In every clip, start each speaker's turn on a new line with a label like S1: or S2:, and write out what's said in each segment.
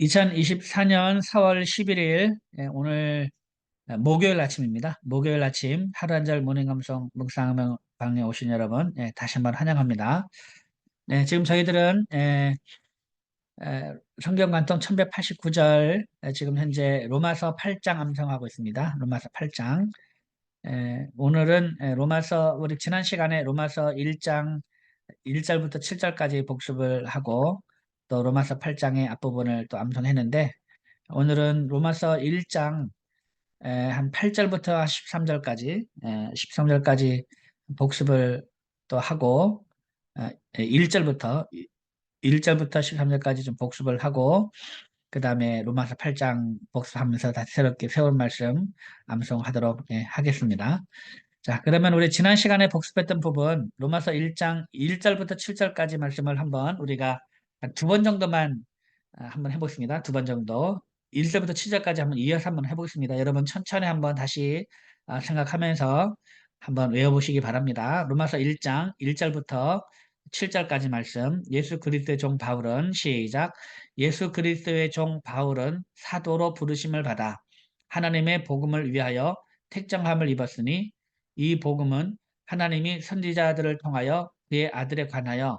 S1: 2024년 4월 11일 예, 오늘 목요일 아침입니다. 목요일 아침 하루 한 절 모닝 감성 묵상방에 오신 여러분 예, 다시 한번 환영합니다. 네, 지금 저희들은 예, 성경 관통 1189절 지금 현재 로마서 8장 암송하고 있습니다. 로마서 8장 오늘은 로마서 우리 지난 시간에 로마서 1장 1절부터 7절까지 복습을 하고 또 로마서 8장의 앞부분을 또 암송했는데 오늘은 로마서 1장 한 8절부터 13절까지 13절까지 복습을 또 하고 1절부터 1절부터 13절까지 좀 복습을 하고 그 다음에 로마서 8장 복습하면서 다시 새롭게 세운 말씀 암송하도록 하겠습니다. 자, 그러면 우리 지난 시간에 복습했던 부분 로마서 1장 1절부터 7절까지 말씀을 한번 우리가 두 번 정도만 아, 한번 해보겠습니다. 두 번 정도 1절부터 7절까지 한번 이어서 한번 해보겠습니다. 여러분 천천히 한번 다시 아, 생각하면서 한번 외워보시기 바랍니다. 로마서 1장 1절부터 7절까지 말씀 예수 그리스도의 종 바울은 시작 예수 그리스도의 종 바울은 사도로 부르심을 받아 하나님의 복음을 위하여 택정함을 입었으니 이 복음은 하나님이 선지자들을 통하여 그의 아들에 관하여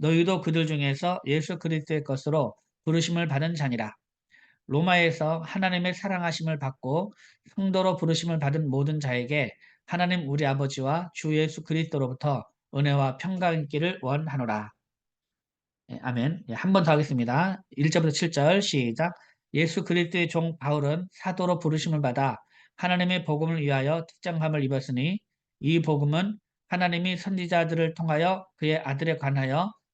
S1: 너희도 그들 중에서 예수 그리스도의 것으로 부르심을 받은 자니라. 로마에서 하나님의 사랑하심을 받고 성도로 부르심을 받은 모든 자에게 하나님 우리 아버지와 주 예수 그리스도로부터 은혜와 평강 있기를 원하노라. 예, 아멘. 예, 한번 더 하겠습니다. 1절부터 7절 시작. 예수 그리스도의 종 바울은 사도로 부르심을 받아 하나님의 복음을 위하여 특정함을 입었으니 이 복음은 하나님이 선지자들을 통하여 그의 아들에 관하여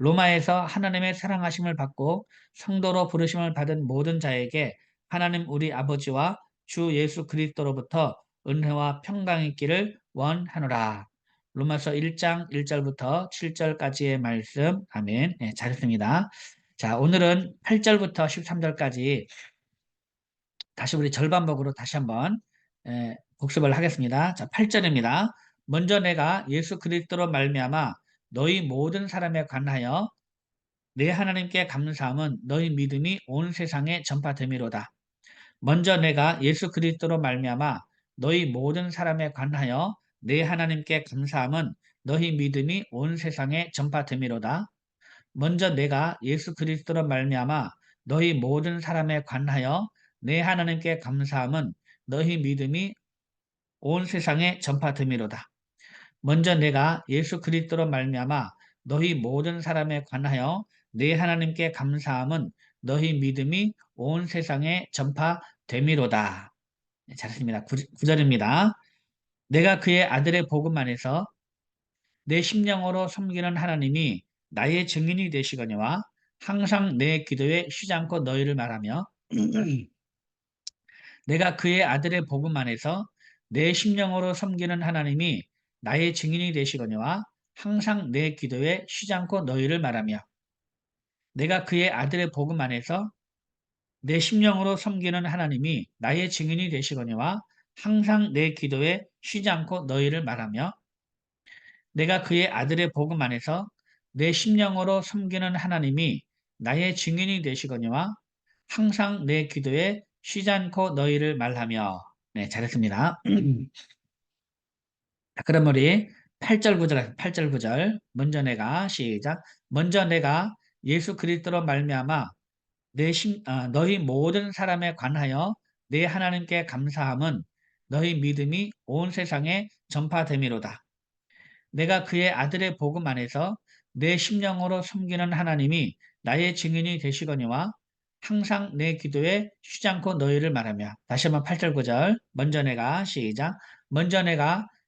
S1: 로마에서 하나님의 사랑하심을 받고 성도로 부르심을 받은 모든 자에게 하나님 우리 아버지와 주 예수 그리스도로부터 은혜와 평강이 있기를 원하노라. 로마서 1장 1절부터 7절까지의 말씀. 아멘. 네, 잘했습니다. 자, 오늘은 8절부터 13절까지 다시 우리 절반복으로 다시 한번 에, 복습을 하겠습니다. 자, 8절입니다. 먼저 내가 예수 그리스도로 말미암아 너희 모든 사람에 관하여 내 하나님께 감사함은 너희 믿음이 온 세상에 전파됨이로다. 먼저 내가 예수 그리스도로 말미암아 너희 모든 사람에 관하여 내 하나님께 감사함은 너희 믿음이 온 세상에 전파됨이로다. 먼저 내가 예수 그리스도로 말미암아 너희 모든 사람에 관하여 내 하나님께 감사함은 너희 믿음이 온 세상에 전파됨이로다. 먼저 내가 예수 그리스도로 말미암아 너희 모든 사람에 관하여 내 하나님께 감사함은 너희 믿음이 온 세상에 전파됨이로다. 네, 잘했습니다. 9절입니다. 내가 그의 아들의 복음 안에서 내 심령으로 섬기는 하나님이 나의 증인이 되시거니와 항상 내 기도에 쉬지 않고 너희를 말하며 내가 그의 아들의 복음 안에서 내 심령으로 섬기는 하나님이 나의 증인이 되시거니와 항상 내 기도에 쉬지 않고 너희를 말하며 내가 그의 아들의 복음 안에서 내 심령으로 섬기는 하나님이 나의 증인이 되시거니와 항상 내 기도에 쉬지 않고 너희를 말하며 내가 그의 아들의 복음 안에서 내 심령으로 섬기는 하나님이 나의 증인이 되시거니와 항상 내 기도에 쉬지 않고 너희를 말하며 네 잘했습니다. 그럼 우리 8절 9절 8절 9절. 먼저 내가 시작. 먼저 내가 예수 그리스도로 말미암아 내 심, 아, 너희 모든 사람에 관하여 내 하나님께 감사함은 너희 믿음이 온 세상에 전파됨이로다. 내가 그의 아들의 복음 안에서 내 심령으로 섬기는 하나님이 나의 증인이 되시거니와 항상 내 기도에 쉬지 않고 너희를 말하며. 다시 한번 8절 9절. 먼저 내가 시작. 먼저 내가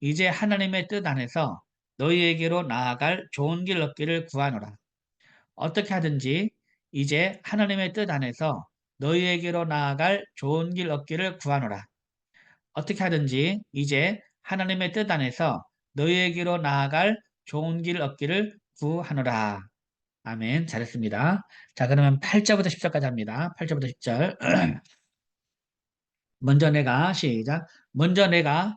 S1: 이제 하나님의 뜻 안에서 너희에게로 나아갈 좋은 길 얻기를 구하노라. 어떻게 하든지 이제 하나님의 뜻 안에서 너희에게로 나아갈 좋은 길 얻기를 구하노라. 어떻게 하든지 이제 하나님의 뜻 안에서 너희에게로 나아갈 좋은 길 얻기를 구하노라. 아멘. 잘했습니다. 자, 그러면 8절부터 10절까지 합니다. 8절부터 10절. 먼저 내가 시작. 먼저 내가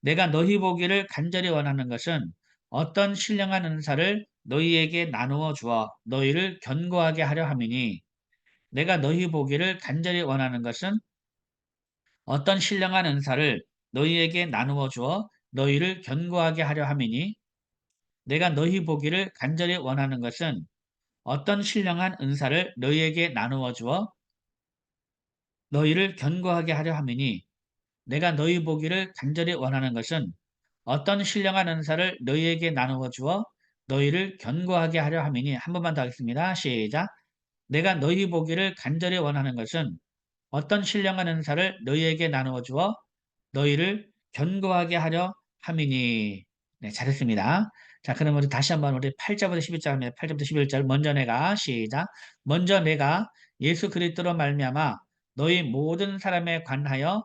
S1: 내가 너희 보기를 간절히 원하는 것은 어떤 신령한 은사를 너희에게 나누어 주어 너희를 견고하게 하려 함이니 내가 너희 보기를 간절히 원하는 것은 어떤 신령한 은사를 너희에게 나누어 주어 너희를 견고하게 하려 함이니 내가 너희 보기를 간절히 원하는 것은 어떤 신령한 은사를 너희에게 나누어 주어 너희를 견고하게 하려 함이니 내가 너희 보기를 간절히 원하는 것은 어떤 신령한 은사를 너희에게 나누어 주어 너희를 견고하게 하려 함이니 한 번만 더 하겠습니다. 시작. 내가 너희 보기를 간절히 원하는 것은 어떤 신령한 은사를 너희에게 나누어 주어 너희를 견고하게 하려 함이니 네, 잘했습니다. 자, 그럼 우리 다시 한번 우리 8절부터 11절 합니다. 8절부터 11절 먼저 내가 시작. 먼저 내가 예수 그리스도로 말미암아 너희 모든 사람에 관하여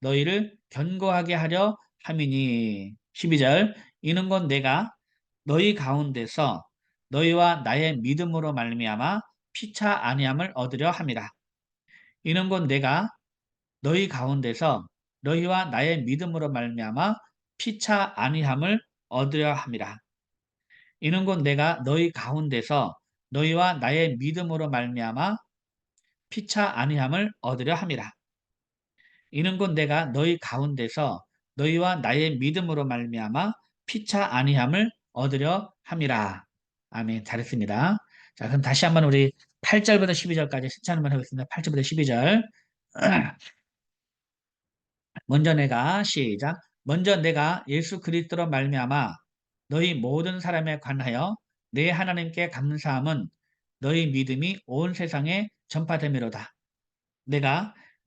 S1: 너희를 견고하게 하려 함이니 12절 이는 곧 내가 너희 가운데서 너희와 나의 믿음으로 말미암아 피차 아니함을 얻으려 함이라. 이는 곧 내가 너희 가운데서 너희와 나의 믿음으로 말미암아 피차 아니함을 얻으려 함이라. 이는 곧 내가 너희 가운데서 너희와 나의 믿음으로 말미암아 피차 아니함을 얻으려 함이라. 이는 곧 내가 너희 가운데서 너희와 나의 믿음으로 말미암아 피차 아니함을 얻으려 함이라. 아멘. 잘했습니다. 자, 그럼 다시 한번 우리 8절부터 12절까지 신차 한번 해보겠습니다. 8절부터 12절. 먼저 내가 시작. 먼저 내가 예수 그리스도로 말미암아 너희 모든 사람에 관하여 내 하나님께 감사함은 너희 믿음이 온 세상에 전파됨이로다. 내가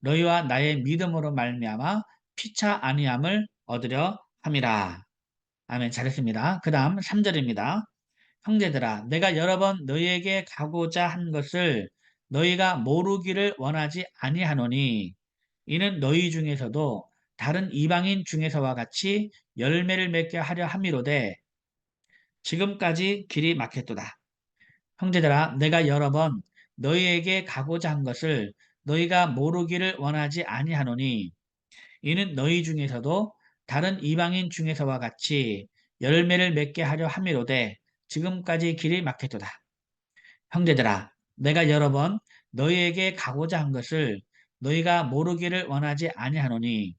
S1: 너희와 나의 믿음으로 말미암아 피차 아니함을 얻으려 함이라. 아멘 잘했습니다. 그 다음 3절입니다. 형제들아 내가 여러 번 너희에게 가고자 한 것을 너희가 모르기를 원하지 아니하노니 이는 너희 중에서도 다른 이방인 중에서와 같이 열매를 맺게 하려 함이로되 지금까지 길이 막혔도다. 형제들아 내가 여러 번 너희에게 가고자 한 것을 너희가 모르기를 원하지 아니하노니 이는 너희 중에서도 다른 이방인 중에서와 같이 열매를 맺게 하려 함이로되 지금까지 길이 막혔도다. 형제들아 내가 여러 번 너희에게 가고자 한 것을 너희가 모르기를 원하지 아니하노니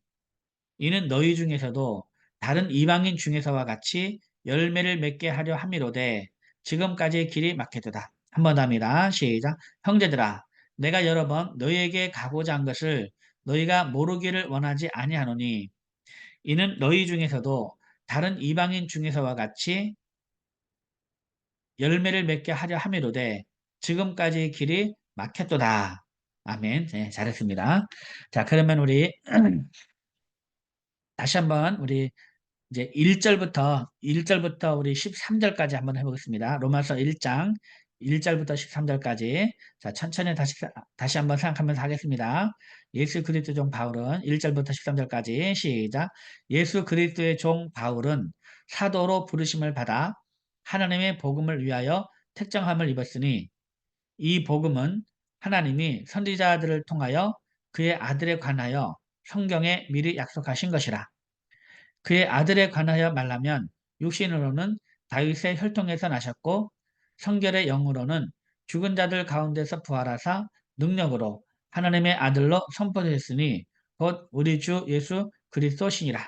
S1: 이는 너희 중에서도 다른 이방인 중에서와 같이 열매를 맺게 하려 함이로되 지금까지 길이 막혔도다. 한 번 더 합니다. 시작. 형제들아 내가 여러 번 너희에게 가고자 한 것을 너희가 모르기를 원하지 아니하노니 이는 너희 중에서도 다른 이방인 중에서와 같이 열매를 맺게 하려 함이로되 지금까지 길이 막혔도다. 아멘. 네, 잘했습니다. 자, 그러면 우리 다시 한번 우리 이제 1절부터 1절부터 우리 13절까지 한번 해보겠습니다. 로마서 1장 1절부터 13절까지 자 천천히 다시 다시 한번 생각하면서 하겠습니다. 예수 그리스도의 종 바울은 1절부터 13절까지 시작. 예수 그리스도의 종 바울은 사도로 부르심을 받아 하나님의 복음을 위하여 택정함을 입었으니 이 복음은 하나님이 선지자들을 통하여 그의 아들에 관하여 성경에 미리 약속하신 것이라. 그의 아들에 관하여 말하면 육신으로는 다윗의 혈통에서 나셨고 성결의 영으로는 죽은 자들 가운데서 부활하사 능력으로 하나님의 아들로 선포되었으니 곧 우리 주 예수 그리스도시니라.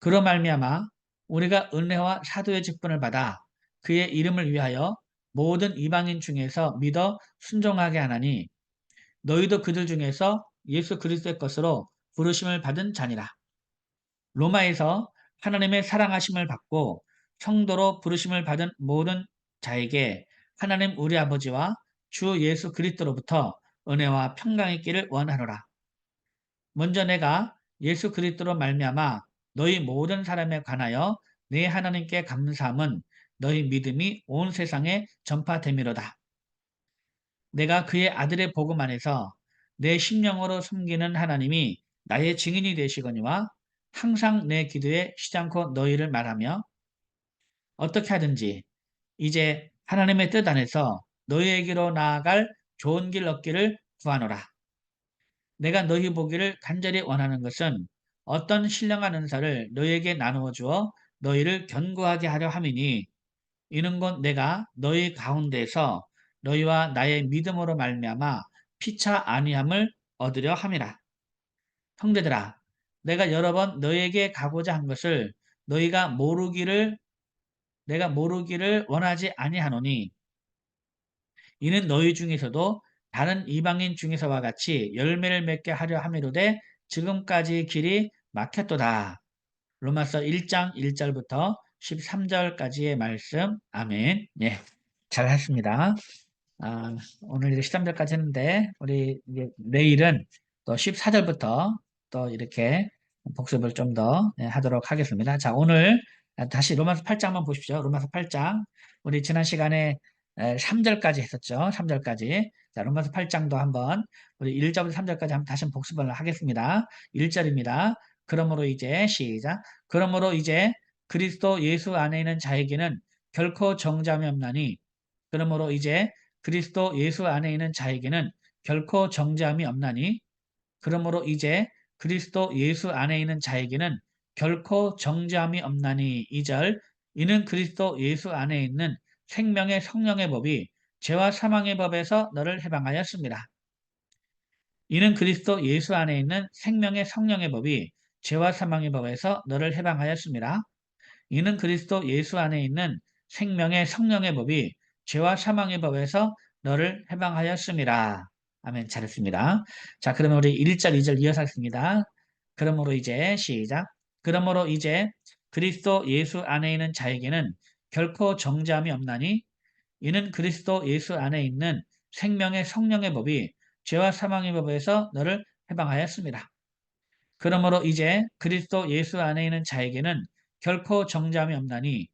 S1: 그로 말미암아 우리가 은혜와 사도의 직분을 받아 그의 이름을 위하여 모든 이방인 중에서 믿어 순종하게 하나니 너희도 그들 중에서 예수 그리스도의 것으로 부르심을 받은 자니라. 로마에서 하나님의 사랑하심을 받고 성도로 부르심을 받은 모든 자에게 하나님 우리 아버지와 주 예수 그리스도로부터 은혜와 평강이 있기를 원하노라. 먼저 내가 예수 그리스도로 말미암아 너희 모든 사람에 관하여 내 하나님께 감사함은 너희 믿음이 온 세상에 전파됨이로다. 내가 그의 아들의 복음 안에서 내 심령으로 섬기는 하나님이 나의 증인이 되시거니와 항상 내 기도에 않고 너희를 말하며 어떻게 하든지 이제 하나님의 뜻 안에서 너희에게로 나아갈 좋은 길 얻기를 구하노라. 내가 너희 보기를 간절히 원하는 것은 어떤 신령한 은사를 너희에게 나누어 주어 너희를 견고하게 하려 함이니 이는 곧 내가 너희 가운데서 너희와 나의 믿음으로 말미암아 피차 아니함을 얻으려 함이라. 형제들아 내가 여러 번 너희에게 가고자 한 것을 너희가 모르기를 내가 모르기를 원하지 아니하노니 이는 너희 중에서도 다른 이방인 중에서와 같이 열매를 맺게 하려 함이로되 지금까지 길이 막혔도다. 로마서 1장 1절부터 13절까지의 말씀. 아멘. 예. 잘 하십니다. 아, 오늘 이제 13절까지 했는데 우리 내일은 또 14절부터 또 이렇게 복습을 좀 더 하도록 하겠습니다. 자, 오늘 다시 로마서 8장 한번 보십시오. 로마서 8장. 우리 지난 시간에 3절까지 했었죠. 3절까지. 자, 로마서 8장도 한번 우리 1절부터 3절까지 한번 다시 복습을 하겠습니다. 1절입니다. 그러므로 이제 시작. 그러므로 이제 그리스도 예수 안에 있는 자에게는 결코 정잠이 없나니 그러므로 이제 그리스도 예수 안에 있는 자에게는 결코 정잠이 없나니 그러므로 이제 그리스도 예수 안에 있는 자에게는 결코 정죄함이 없나니 2절 이는 그리스도 예수 안에 있는 생명의 성령의 법이 죄와 사망의 법에서 너를 해방하였습니다. 이는 그리스도 예수 안에 있는 생명의 성령의 법이 죄와 사망의 법에서 너를 해방하였습니다. 이는 그리스도 예수 안에 있는 생명의 성령의 법이 죄와 사망의 법에서 너를 해방하였습니다. 아멘. 잘했습니다. 자, 그러면 우리 1절, 2절 이어서 하겠습니다. 그러므로 이제 시작. 그러므로 이제 그리스도 예수 안에 있는 자에게는 결코 정죄함이 없나니 이는 그리스도 예수 안에 있는 생명의 성령의 법이 죄와 사망의 법에서 너를 해방하였습니다. 그러므로 이제 그리스도 예수 안에 있는 자에게는 결코 정죄함이 없나니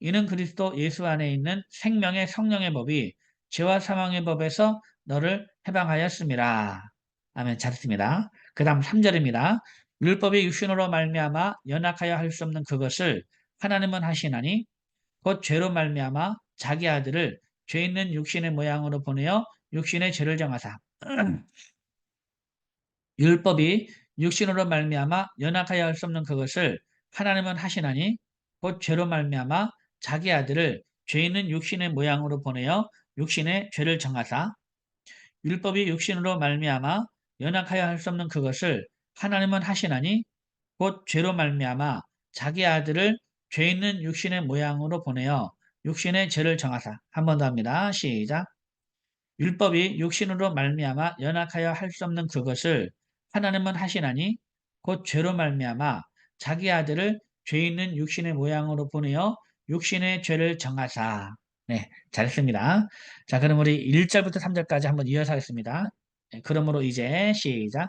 S1: 이는 그리스도 예수 안에 있는 생명의 성령의 법이 죄와 사망의 법에서 너를 해방하였습니다. 아멘. 잘했습니다. 그 다음 3절입니다. 율법이 육신으로 말미암아 연약하여 할 수 없는 그것을 하나님은 하시나니 곧 죄로 말미암아 자기 아들을 죄 있는 육신의 모양으로 보내어 육신의 죄를 정하사. 율법이 육신으로 말미암아 연약하여 할 수 없는 그것을 하나님은 하시나니 곧 죄로 말미암아 자기 아들을 죄 있는 육신의 모양으로 보내어 육신의 죄를 정하사. 율법이 육신으로 말미암아 연약하여 할 수 없는 그것을 하나님은 하시나니 곧 죄로 말미암아 자기 아들을 죄 있는 육신의 모양으로 보내어 육신의 죄를 정하사 한 번 더 합니다. 시작. 율법이 육신으로 말미암아 연약하여 할 수 없는 그것을 하나님은 하시나니 곧 죄로 말미암아 자기 아들을 죄 있는 육신의 모양으로 보내어 육신의 죄를 정하사. 네, 잘했습니다. 자, 그럼 우리 1절부터 3절까지 한번 이어서 하겠습니다. 네, 그러므로 이제 시작.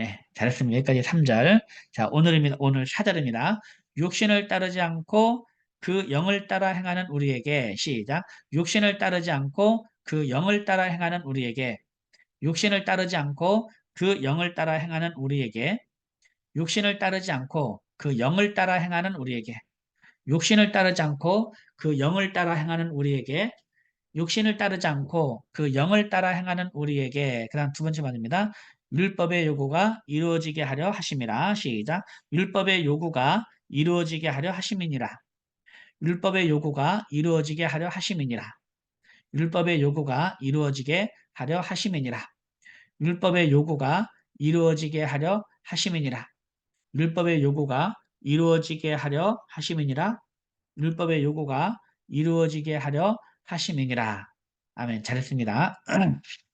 S1: 네, 잘했습니다. 여기까지 3절. 자, 오늘입니다. 오늘 4절입니다. 육신을 따르지 않고 그 영을 따라 행하는 우리에게 시작. 육신을 따르지 않고 그 영을 따라 행하는 우리에게 육신을 따르지 않고 그 영을 따라 행하는 우리에게 육신을 따르지 않고 그 영을 따라 행하는 우리에게 육신을 따르지 않고 그 영을 따라 행하는 우리에게 육신을 따르지 않고 그 영을 따라 행하는 우리에게 그 다음 두 번째 말입니다. 율법의 요구가 이루어지게 하려 하심이라. 시작. 율법의 요구가 이루어지게 하려 하심이니라. 율법의 요구가 이루어지게 하려 하심이니라. 율법의 요구가 이루어지게 하려 하심이니라. 율법의 요구가 이루어지게 하려 하심이니라. 율법의 요구가 이루어지게 하려 하심이니라. 율법의 요구가 이루어지게 하려 하심이니라. 아멘. 잘했습니다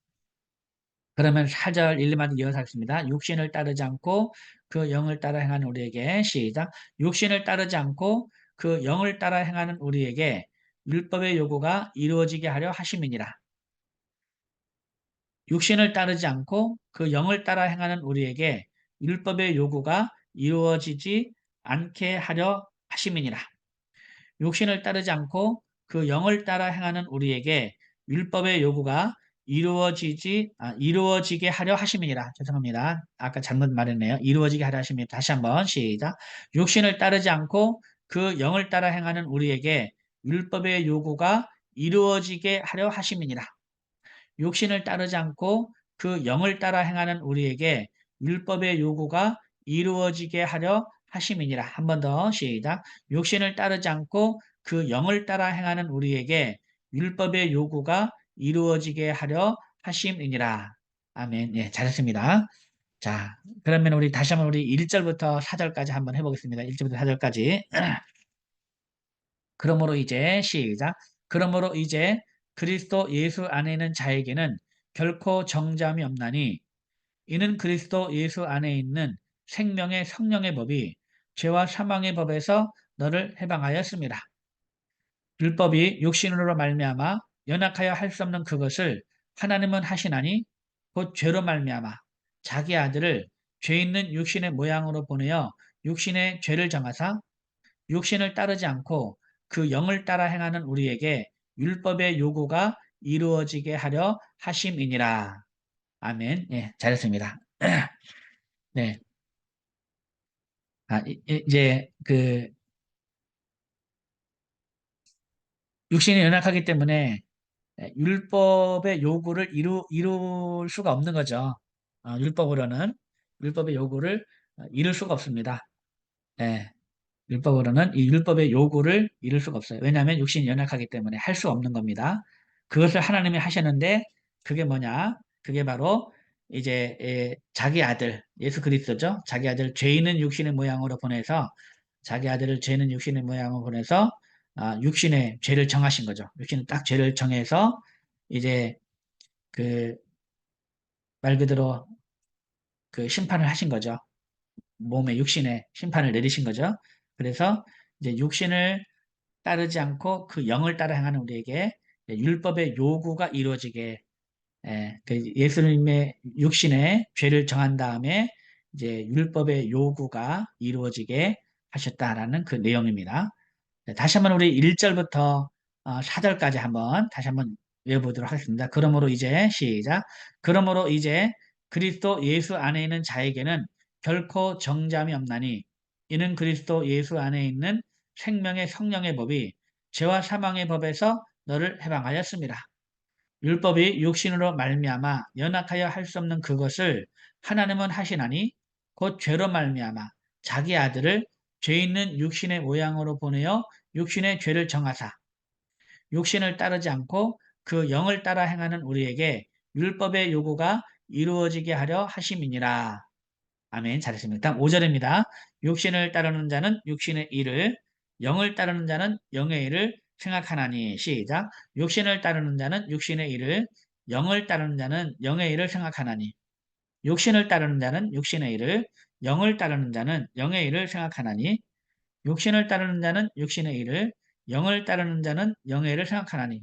S1: 그러면 4절 1, 2마디 이어서 하겠습니다. 육신을 따르지 않고 그 영을 따라 행하는 우리에게 시작 육신을 따르지 않고 그 영을 따라 행하는 우리에게 율법의 요구가 이루어지게 하려 하심이니라. 육신을 따르지 않고 그 영을 따라 행하는 우리에게 율법의 요구가 이루어지지 않게 하려 하심이니라. 육신을 따르지 않고 그 영을 따라 행하는 우리에게 율법의 요구가 이루어지지 아, 이루어지게 하려 하심이니라. 죄송합니다. 아까 잘못 말했네요. 이루어지게 하려 하심이 다시 한번 시작. 육신을 따르지 않고 그 영을 따라 행하는 우리에게 율법의 요구가 이루어지게 하려 하심이니라. 육신을 따르지 않고 그 영을 따라 행하는 우리에게 율법의 요구가 이루어지게 하려 하심이니라. 한 번 더 시작. 육신을 따르지 않고 그 영을 따라 행하는 우리에게 율법의 요구가 이루어지게 하려 하심이니라. 아멘. 예, 잘했습니다. 자, 그러면 우리 다시 한번 우리 1절부터 4절까지 한번 해보겠습니다. 1절부터 4절까지. 그러므로 이제 시작. 그러므로 이제 그리스도 예수 안에 있는 자에게는 결코 정잠이 없나니 이는 그리스도 예수 안에 있는 생명의 성령의 법이 죄와 사망의 법에서 너를 해방하였습니다. 율법이 육신으로 말미암아 연약하여 할 수 없는 그것을 하나님은 하시나니 곧 죄로 말미암아 자기 아들을 죄 있는 육신의 모양으로 보내어 육신의 죄를 정하사 육신을 따르지 않고 그 영을 따라 행하는 우리에게 율법의 요구가 이루어지게 하려 하심이니라. 아멘. 예, 잘했습니다. 네. 아, 이제 그 육신이 연약하기 때문에 예, 율법의 요구를 이루, 이룰 수가 없는 거죠. 어, 율법으로는 율법의 요구를 어, 이룰 수가 없습니다. 네, 율법으로는 이 율법의 요구를 이룰 수가 없어요. 왜냐하면 육신이 연약하기 때문에 할 수 없는 겁니다. 그것을 하나님이 하셨는데 그게 뭐냐? 그게 바로 이제 에, 자기 아들 예수 그리스도죠. 자기 아들 죄 있는 육신의 모양으로 보내서 자기 아들을 죄 있는 육신의 모양으로 보내서 아, 육신의 죄를 정하신 거죠. 육신은 딱 죄를 정해서 이제 그 말 그대로 그 심판을 하신 거죠. 몸의 육신의 심판을 내리신 거죠. 그래서 이제 육신을 따르지 않고 그 영을 따라 행하는 우리에게 율법의 요구가 이루어지게 예, 그 예수님의 육신의 죄를 정한 다음에 이제 율법의 요구가 이루어지게 하셨다라는 그 내용입니다. 네, 다시 한번 우리 1절부터 4절까지 한번 다시 한번 외워보도록 하겠습니다. 그러므로 이제 시작. 그러므로 이제 그리스도 예수 안에 있는 자에게는 결코 정잠이 없나니 이는 그리스도 예수 안에 있는 생명의 성령의 법이 죄와 사망의 법에서 너를 해방하였습니다. 율법이 육신으로 말미암아 연약하여 할 수 없는 그것을 하나님은 하시나니 곧 죄로 말미암아 자기 아들을 죄 있는 육신의 모양으로 보내어 육신의 죄를 정하사 육신을 따르지 않고 그 영을 따라 행하는 우리에게 율법의 요구가 이루어지게 하려 하심이니라. 아멘. 잘했습니다. 다음 5절입니다. 육신을 따르는 자는 육신의 일을 영을 따르는 자는 영의 일을 생각하나니 시작 육신을 따르는 자는 육신의 일을 영을 따르는 자는 영의 일을 생각하나니 육신을 따르는 자는 육신의 일을 영을 따르는 자는 영의 일을 생각하나니 육신을 따르는 자는 육신의 일을 영을 따르는 자는 영의 일을 생각하나니.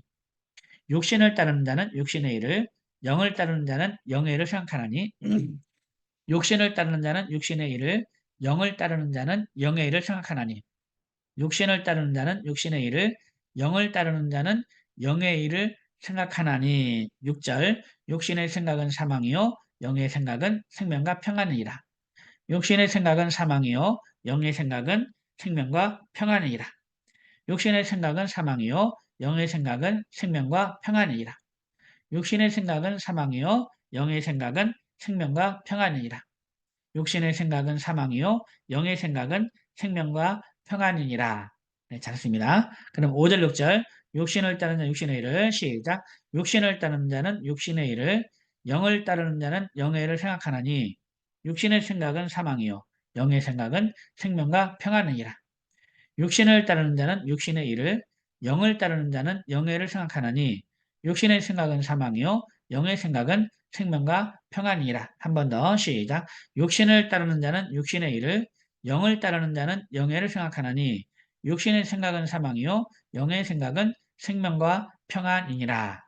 S1: 육신을 따르는 자는 육신의 일을 영을 따르는 자는 영의 일을 생각하나니. 육신을 따르는 자는 육신의 일을 영을 따르는 자는 영의 일을 생각하나니. 육신을 따르는 자는 육신의 일을 영을 따르는 자는 영의 일을 생각하나니. 6절 육신의 생각은 사망이요 영의 생각은 생명과 평안이니라 육신의 생각은 사망이요 영의 생각은 생명과 평안이니라. 육신의 생각은 사망이요 영의 생각은 생명과 평안이니라. 육신의 생각은 사망이요 영의 생각은 생명과 평안이니라. 육신의 생각은 사망이요 영의 생각은 생명과 평안이니라. 네, 잘했습니다. 그럼 5절 6절. 육신을 따르는 자는 육신의 일을 시작. 육신을 따르는 자는 육신의 일을 영을 따르는 자는 영의 일을 생각하나니 육신의 생각은 사망이요. 영의 생각은 생명과 평안이니라. 육신을 따르는 자는 육신의 일을 영을 따르는 자는 영의 일을 생각하나니 육신의 생각은 사망이요. 영의 생각은 생명과 평안이니라. 한 번 더 시작. 육신을 따르는 자는 육신의 일을 영을 따르는 자는 영의 일을 생각하나니 육신의 생각은 사망이요. 영의 생각은 생명과 평안이니라.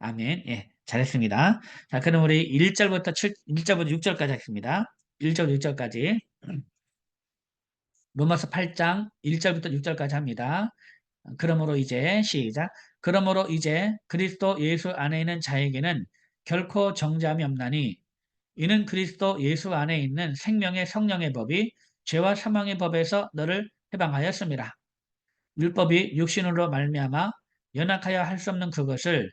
S1: 아멘. 예, 잘했습니다. 자, 그럼 우리 1절부터 7, 1절부터 6절까지 하겠습니다. 1절 6절까지. 로마서 8장 1절부터 6절까지 합니다. 그러므로 이제 시작. 그러므로 이제 그리스도 예수 안에 있는 자에게는 결코 정죄함이 없나니 이는 그리스도 예수 안에 있는 생명의 성령의 법이 죄와 사망의 법에서 너를 해방하였습니다. 율법이 육신으로 말미암아 연약하여 할 수 없는 그것을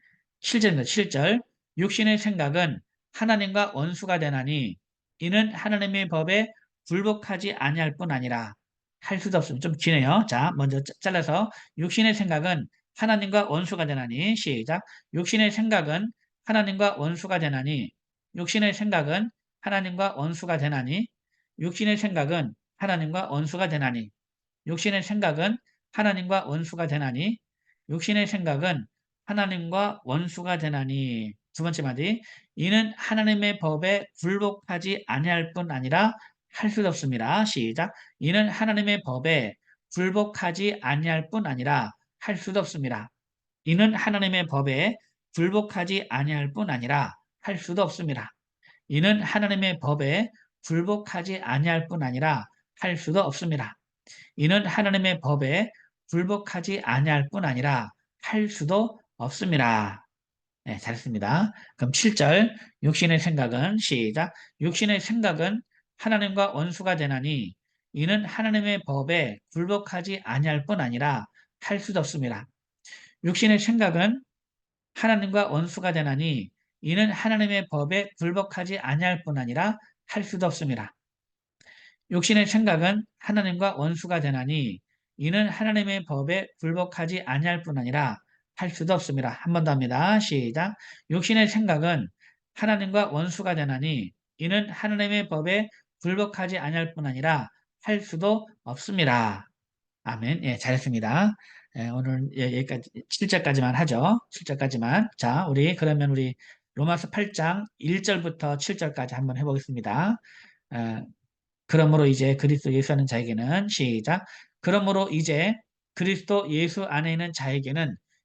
S1: 7절입니다. 7절. 육신의 생각은 하나님과 원수가 되나니 이는 하나님의 법에 불복하지 아니할 뿐 아니라 할 수도 없습니다. 좀 기네요. 자, 먼저 잘라서 육신의 생각은 하나님과 원수가 되나니 시작. 육신의 생각은 하나님과 원수가 되나니 육신의 생각은 하나님과 원수가 되나니 육신의 생각은 하나님과 원수가 되나니 육신의 생각은 하나님과 원수가 되나니 육신의 생각은 하나님과 원수가 되나니 두 번째 마디 이는 하나님의 법에 굴복하지 아니할 뿐 아니라 할 수도 없습니다. 시작 이는 하나님의 법에 굴복하지 아니할 뿐 아니라 할 수도 없습니다. 이는 하나님의 법에 굴복하지 아니할 뿐 아니라 할 수도 없습니다. 이는 하나님의 법에 굴복하지 아니할 뿐 아니라 할 수도 없습니다. 이는 하나님의 법에 불복하지 아니할 뿐 아니라 할 수도 없습니다. 네, 잘했습니다. 그럼 7절 육신의 생각은 시작 육신의 생각은 하나님과 원수가 되나니 이는 하나님의 법에 불복하지 아니할 뿐 아니라 할 수도 없습니다. 육신의 생각은 하나님과 원수가 되나니 이는 하나님의 법에 불복하지 아니할 뿐 아니라 할 수도 없습니다. 육신의 생각은 하나님과 원수가 되나니 이는 하나님의 법에 굴복하지 아니할 뿐 아니라 할 수도 없습니다. 한 번 더 합니다. 시작. 육신의 생각은 하나님과 원수가 되나니 이는 하나님의 법에 굴복하지 아니할 뿐 아니라 할 수도 없습니다. 아멘. 예, 잘했습니다. 예, 오늘 예, 여기까지 7절까지만 하죠. 7절까지만. 자, 우리 그러면 우리 로마서 8장 1절부터 7절까지 한번 해보겠습니다. 어, 그러므로 이제 그리스도 예수 하는 자에게는 시작. 그러므로 이제 그리스도 예수 안에 있는 자에게는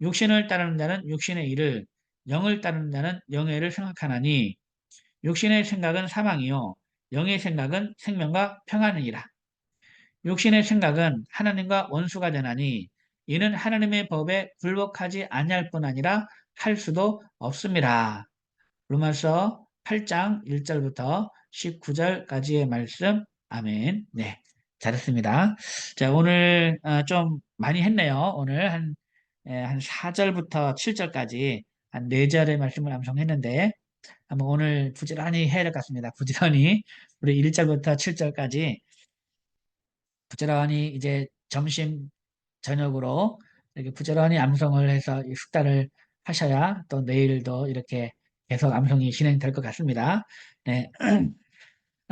S1: 육신을 따르는 자는 육신의 일을 영을 따르는 자는 영의 일을 생각하나니 육신의 생각은 사망이요 영의 생각은 생명과 평안이니라. 육신의 생각은 하나님과 원수가 되나니 이는 하나님의 법에 굴복하지 아니할 뿐 아니라 할 수도 없습니다. 로마서 8장 1절부터 19절까지의 말씀 아멘. 네. 잘했습니다. 자, 오늘 어, 좀 많이 했네요. 오늘 한, 예, 한 4절부터 7절까지 한 4절의 말씀을 암송했는데 한번 오늘 부지런히 해야 될 것 같습니다. 부지런히 우리 1절부터 7절까지 부지런히 이제 점심 저녁으로 이렇게 부지런히 암송을 해서 이 숙달을 하셔야 또 내일도 이렇게 계속 암송이 진행될 것 같습니다. 네.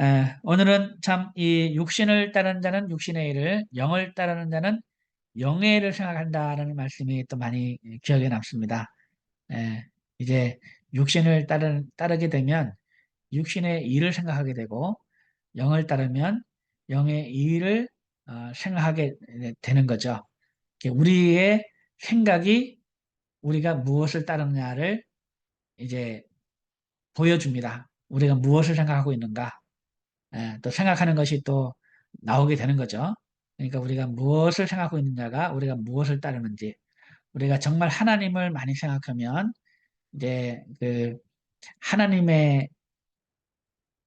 S1: 에, 오늘은 참 이 육신을 따르는 자는 육신의 일을, 영을 따르는 자는 일을 생각한다라는 말씀이 또 많이 기억에 남습니다. 에, 이제 육신을 따르, 따르게 되면 육신의 일을 생각하게 되고 영을 따르면 영의 일을 어, 생각하게 되는 거죠. 우리의 생각이 우리가 무엇을 따르느냐를 이제 보여줍니다. 우리가 무엇을 생각하고 있는가. 예, 또 생각하는 것이 또 나오게 되는 거죠. 그러니까 우리가 무엇을 생각하고 있느냐가 우리가 무엇을 따르는지. 우리가 정말 하나님을 많이 생각하면 이제 그 하나님의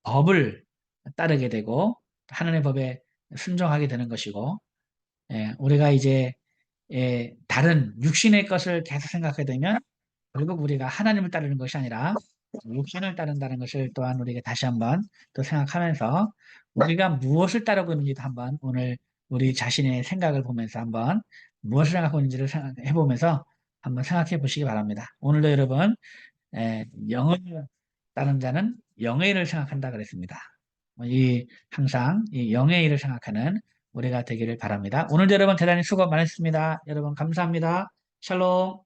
S1: 법을 따르게 되고 하나님의 법에 순종하게 되는 것이고 예, 우리가 이제 예, 다른 육신의 것을 계속 생각하게 되면 결국 우리가 하나님을 따르는 것이 아니라 육신을 따른다는 것을 또한 우리가 다시 한번 또 생각하면서 우리가 무엇을 따르고 있는지도 한번 오늘 우리 자신의 생각을 보면서 한번 무엇을 생각하고 있는지를 생각해 보면서 한번 생각해 보시기 바랍니다. 오늘도 여러분 에, 영을 따른 자는 영의 일을 생각한다 그랬습니다. 이 항상 이 영의 일을 생각하는 우리가 되기를 바랍니다. 오늘도 여러분 대단히 수고 많으셨습니다. 여러분 감사합니다. 샬롬.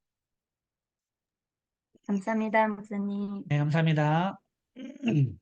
S2: 감사합니다, 목사님.
S1: 네, 감사합니다.